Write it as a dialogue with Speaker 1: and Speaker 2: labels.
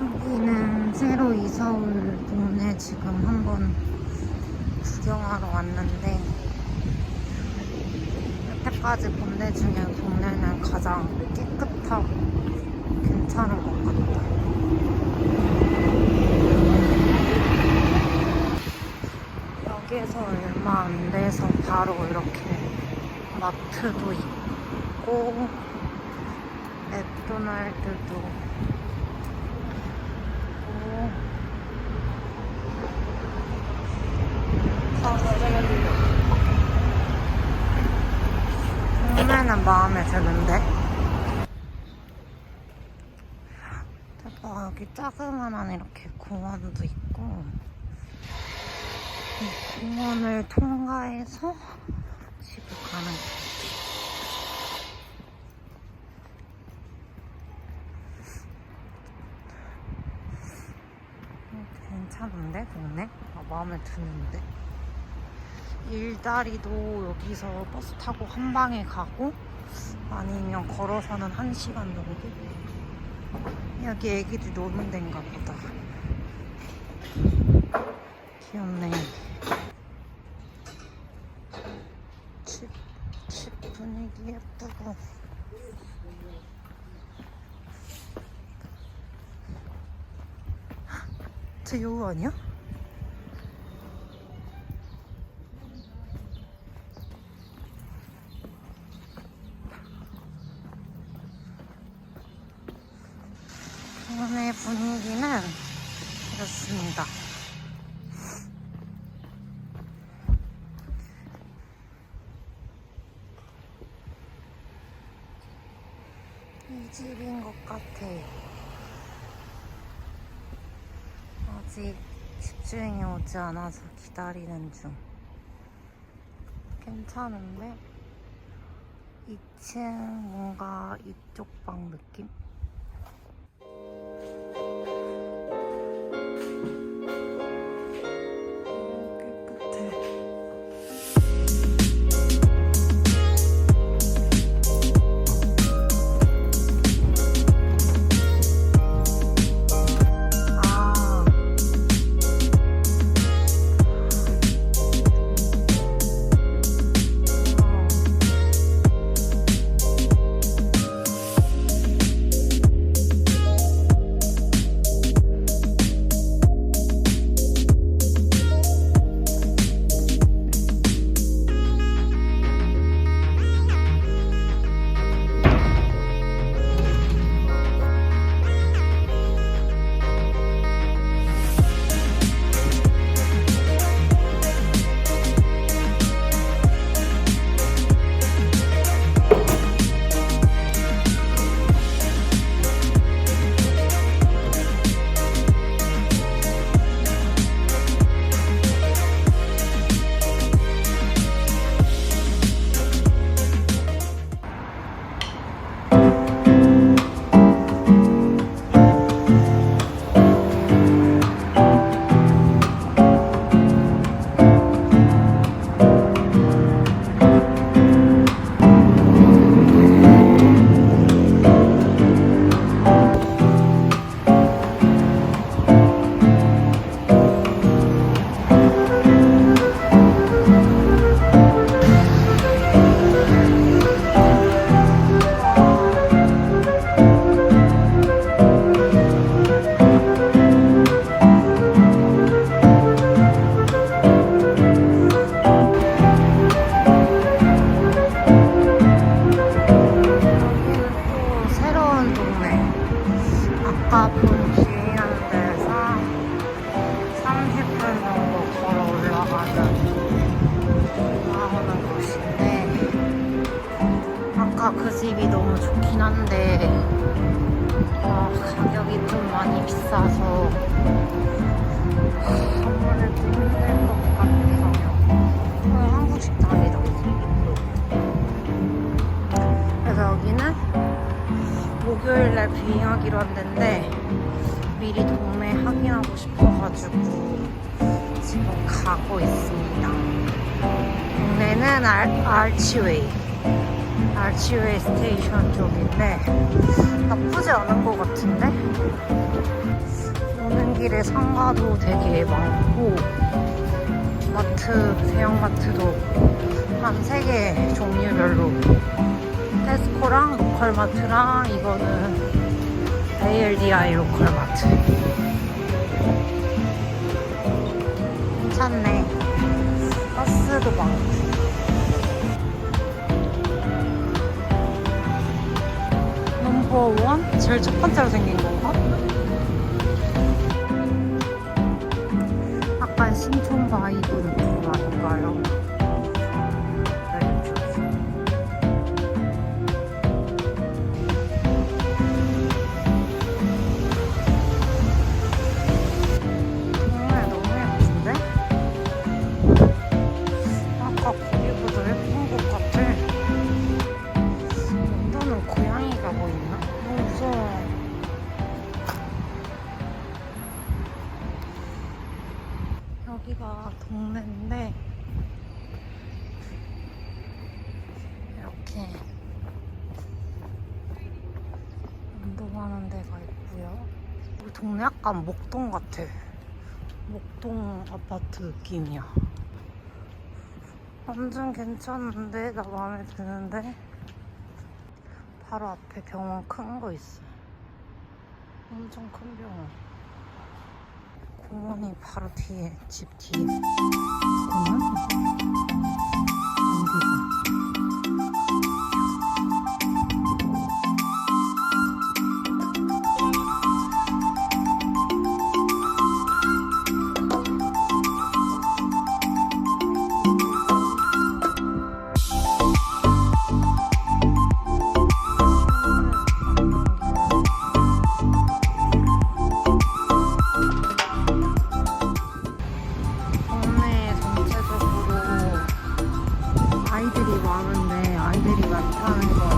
Speaker 1: 여기는 새로 이사 올 동네 지금 한번 구경하러 왔는데 여태까지 본 데 중에 동네는 가장 깨끗하고 괜찮은 것 같다. 여기에서 얼마 안 돼서 바로 이렇게 마트도 있고 맥도날드도 있고. 동네는 마음에 드는데? 대박 여기 자그만한 이렇게 공원도 있고. 이 공원을 통과해서 집에 가는 거 괜찮은데 동네? 아, 마음에 드는데 일다리도 여기서 버스 타고 한 방에 가고 아니면 걸어서는 한 시간 정도? 여기 애기들 노는 데인가 보다 귀엽네 집, 집 분위기 예쁘고 저 여우 아니야? 집인 것 같아요. 아직 집주인이 오지 않아서 기다리는 중. 괜찮은데? 2층 뭔가 이쪽 방 느낌? 목요일날 비행하기로 한데 미리 동네 확인하고 싶어가지고 지금 가 가고 있습니다. 동네는 알, 알치웨이. 알치웨이 스테이션 쪽인데 나쁘지 않은 것 같은데? 오는 길에 상가도 되게 많고 마트, 대형마트도 한세개 종류별로 테스코랑 로컬마트랑 이거는 ALDI 로컬마트 괜찮네 버스도 많고 넘버 원? 제일 첫 번째로 생긴 건가? 고양이가 뭐 있나? 너무 무서워. 여기가 동네인데 이렇게 운동하는 데가 있고요. 우리 동네 약간 목동 같아. 목동 아파트 느낌이야. 완전 괜찮은데 나 마음에 드는데 바로 앞에 병원 큰 거 있어. 엄청 큰 병원. 공원이 바로 뒤에 집 뒤에 공원? 많은데 아이들이 많다는 거.